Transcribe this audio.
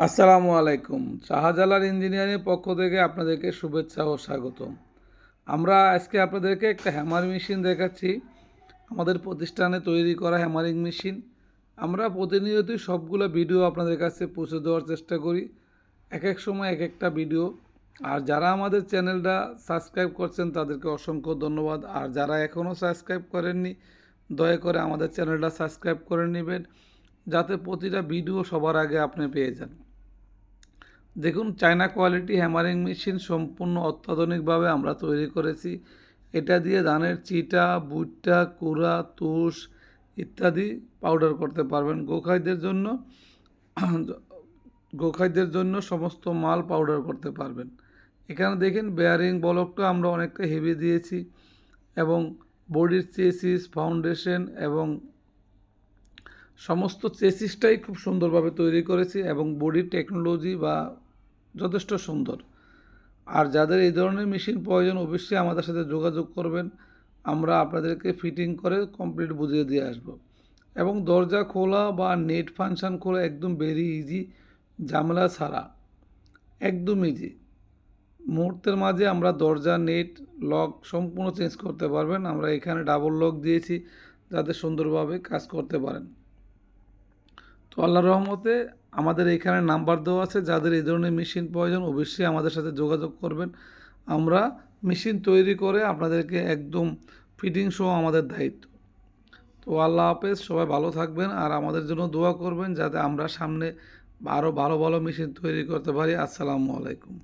আসসালামু আলাইকুম। শাহজালাল ইঞ্জিনিয়ারিং পক্ষ থেকে আপনাদেরকে শুভেচ্ছা ও স্বাগত আমরা আজকে আপনাদেরকে একটা হ্যামার মেশিন দেখাচ্ছি। আমাদের প্রতিষ্ঠানে তৈরি করা হ্যামারিং মেশিন। আমরা প্রতিনিয়তই সবগুলো ভিডিও আপনাদের কাছে পৌঁছে দেওয়ার চেষ্টা করি। এক এক সময় এক একটা ভিডিও। আর যারা আমাদের চ্যানেলটা সাবস্ক্রাইব করছেন, তাদেরকে অসংখ্য ধন্যবাদ। আর যারা এখনও সাবস্ক্রাইব করেননি, দয়া করে আমাদের চ্যানেলটা সাবস্ক্রাইব করে নেবেন। যাতে প্রতিটা ভিডিও সবার আগে আপনি পেয়ে যান। দেখুন চায়না কোয়ালিটি হ্যামারিং মেশিন সম্পূর্ণ অত্যাধুনিকভাবে আমরা তৈরি করেছি। এটা দিয়ে ধানের চিটা, ভুট্টা, কুড়া, তুষ ইত্যাদি পাউডার করতে পারবেন। গোখাইদের জন্য গোখাইদের জন্য সমস্ত মাল পাউডার করতে পারবেন। এখানে দেখেন বেয়ারিং বলকটা আমরা অনেকটা হেভি দিয়েছি এবং বডির চেসিস ফাউন্ডেশন এবং সমস্ত চেসিসটাই খুব সুন্দরভাবে তৈরি করেছি এবং বডির টেকনোলজি বা যথেষ্ট সুন্দর। আর যাদের এই ধরনের মেশিন প্রয়োজন, অবশ্যই আমাদের সাথে যোগাযোগ করবেন। আমরা আপনাদেরকে ফিটিং করে কমপ্লিট বুঝিয়ে দিয়ে আসব। এবং দরজা খোলা বা নেট ফাংশন খোলা একদম ভেরি ইজি ঝামেলা ছাড়া। একদম ইজি মুহূর্তের মাঝে আমরা দরজা নেট লক সম্পূর্ণ চেঞ্জ করতে পারবেন। আমরা এখানে ডাবল লক দিয়েছি, যাতে সুন্দরভাবে কাজ করতে পারেন। তো আল্লাহ রহমতে আমাদের এখানে নাম্বার দেওয়া আছে। যাদের এই ধরনের মেশিন প্রয়োজন, অবশ্যই আমাদের সাথে যোগাযোগ করবেন। আমরা মেশিন তৈরি করে আপনাদেরকে একদম ফিটিং সহ আমাদের দায়িত্ব। তো আল্লাহ হাফেজ, সবাই ভালো থাকবেন আর আমাদের জন্য দোয়া করবেন যাতে আমরা সামনে আরও ভালো ভালো মেশিন তৈরি করতে পারি। আসসালামু আলাইকুম।